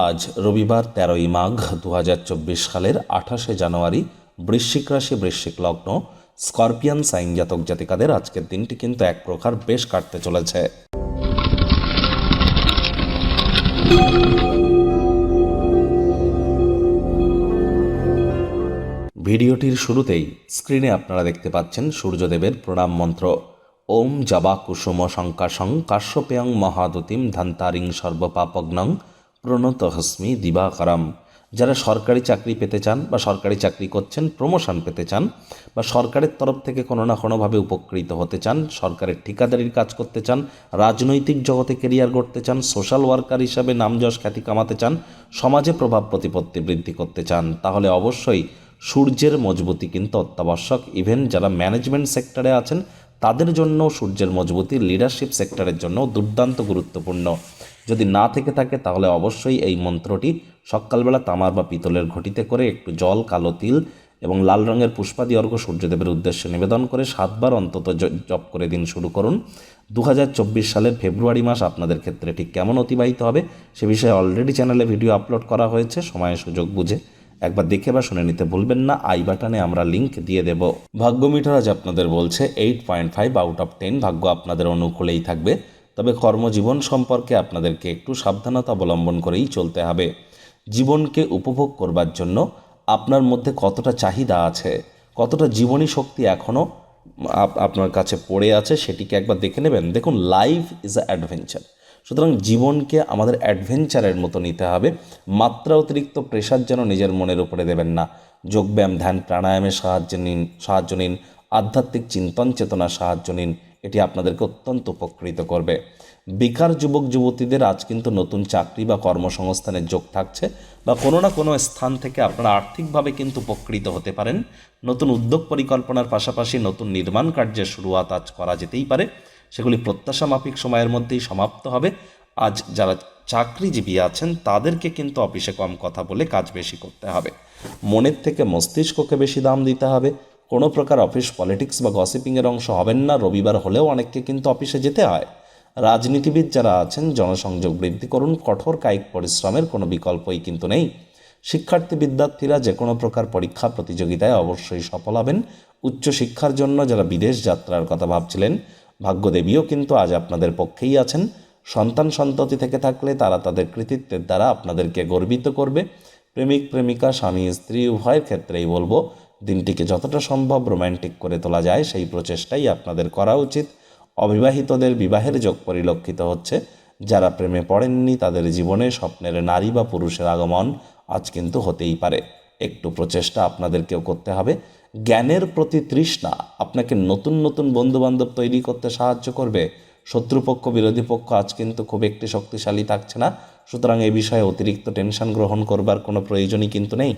আজ রবিবার তেরোই মাঘ দু হাজার চব্বিশ সালের আঠাশে জানুয়ারি বৃশ্চিক রাশি, বৃশ্চিক লগ্ন, স্করপিয়ান সাইন জাতক জাতিকাদের আজকের দিনটি কিন্তু এক প্রকার বেশ কাটতে চলেছে। ভিডিওটির শুরুতেই স্ক্রিনে আপনারা দেখতে পাচ্ছেন সূর্যদেবের প্রণাম মন্ত্র। ওম জবা কুসুম শঙ্কাশং কাশ্যপেয়ং মহাদতিম ধান্তারিং সর্বপাপগ্নং প্রণত হস্মি দিবাকরম যারা সরকারি চাকরি পেতে চান বা সরকারি চাকরি করছেন প্রমোশন পেতে চান বা সরকারের তরফ থেকে কোনো না কোনোভাবে উপকৃত হতে চান, সরকারের ঠিকাদারির কাজ করতে চান, রাজনৈতিক জগতে কেরিয়ার গড়তে চান সোশ্যাল ওয়ার্কার হিসাবে নামযশ খ্যাতি কামাতে চান, সমাজে প্রভাব প্রতিপত্তি বৃদ্ধি করতে চান, তাহলে অবশ্যই সূর্যের মজবুতি কিন্তু অত্যাবশ্যক। ইভেন যারা ম্যানেজমেন্ট সেক্টরে আছেন, তাদের জন্য সূর্যের মজবুতি লিডারশিপ সেক্টরের জন্য দুর্দান্ত গুরুত্বপূর্ণ। যদি না থেকে থাকে, তাহলে অবশ্যই এই মন্ত্রটি সকালবেলা তামার বা পিতলের ঘটিতে করে একটু জল, কালো তিল এবং লাল রঙের পুষ্পাদি অর্ঘ্য সূর্যদেবের উদ্দেশ্যে নিবেদন করে সাতবার অন্তত জপ করে দিন শুরু করুন। দু হাজার চব্বিশ সালের ফেব্রুয়ারি মাস আপনাদের ক্ষেত্রে ঠিক কেমন অতিবাহিত হবে, সে বিষয়ে অলরেডি চ্যানেলে ভিডিও আপলোড করা হয়েছে সময় সুযোগ বুঝে। একবার দেখে বা শুনে নিতে ভুলবেন না, আই বাটনে আমরা লিংক দিয়ে দেব। ভাগ্য মিটার আজ আপনাদের বলছে eight point five out of ten ভাগ্য আপনাদের অনুকূলেই থাকবে। তবে কর্মজীবন সম্পর্কে আপনাদেরকে একটু সাবধানতা অবলম্বন করেই চলতে হবে। জীবনকে উপভোগ করবার জন্য আপনার মধ্যে কতটা চাহিদা আছে, কতটা জীবনী শক্তি এখনও আপনার কাছে পড়ে আছে সেটিকে একবার দেখে নেবেন। দেখুন লাইফ ইজ আ অ্যাডভেঞ্চার সুতরাং জীবনকে আমাদের অ্যাডভেঞ্চারের মতো নিতে হবে। মাত্রা অতিরিক্ত প্রেশার যেন নিজের মনের উপরে দেবেন না। যোগব্যায়াম, ধ্যান, প্রাণায়ামের সাহায্য নিন সাহায্য নিন, আধ্যাত্মিক চিন্তন চেতনার সাহায্য নিন এটি আপনাদেরকে অত্যন্ত উপকৃত করবে। বেকার যুবক, যুবতীদের আজ কিন্তু নতুন চাকরি বা কর্মসংস্থানের যোগ থাকছে বা কোনো না কোনো স্থান থেকে আপনারা আর্থিকভাবে কিন্তু উপকৃত হতে পারেন। নতুন উদ্যোগ পরিকল্পনার পাশাপাশি নতুন নির্মাণ কার্যের শুরুয়াত আজ করা যেতেই পারে। সেগুলি প্রত্যাশা মাফিক সময়ের মধ্যেই সমাপ্ত হবে। আজ যারা চাকরিজীবী আছেন, তাদেরকে কিন্তু অফিসে কম কথা বলে কাজ বেশি করতে হবে। মনের থেকে মস্তিষ্ককে বেশি দাম দিতে হবে। কোনো প্রকার অফিস পলিটিক্স বা গসিপিংয়ের অংশ হবেন না। রবিবার হলেও অনেককে কিন্তু অফিসে যেতে হয়। রাজনীতিবিদ যারা আছেন, জনসংযোগ বৃদ্ধি করুন, কঠোর কায়িক পরিশ্রমের কোনো বিকল্পই কিন্তু নেই। শিক্ষার্থী বিদ্যার্থীরা যে কোনো প্রকার পরীক্ষা প্রতিযোগিতায় অবশ্যই সফল হবেন। উচ্চশিক্ষার জন্য যারা বিদেশ যাত্রার কথা ভাবছিলেন, ভাগ্যদেবীও কিন্তু আজ আপনাদের পক্ষেই আছেন। সন্তান সন্ততি থেকে থাকলে তারা তাদের কৃতিত্বের দ্বারা আপনাদেরকে গর্বিত করবে। প্রেমিক, প্রেমিকা, স্বামী, স্ত্রী, উভয়ের ক্ষেত্রেই বলব দিনটিকে যতটা সম্ভব রোম্যান্টিক করে তোলা যায়, সেই প্রচেষ্টাই আপনাদের করা উচিত। অবিবাহিতদের বিবাহের যোগ পরিলক্ষিত হচ্ছে। যারা প্রেমে পড়েননি, তাদের জীবনে স্বপ্নের নারী বা পুরুষের আগমন আজ কিন্তু হতেই পারে। একটু প্রচেষ্টা আপনাদেরকেও করতে হবে। জ্ঞানের প্রতি তৃষ্ণা আপনাকে নতুন নতুন বন্ধুবান্ধব তৈরি করতে সাহায্য করবে। শত্রুপক্ষ, বিরোধী পক্ষ আজ কিন্তু খুব একটি শক্তিশালী থাকছে না। সুতরাং এ বিষয়ে অতিরিক্ত টেনশন গ্রহণ করবার কোনো প্রয়োজনই কিন্তু নেই।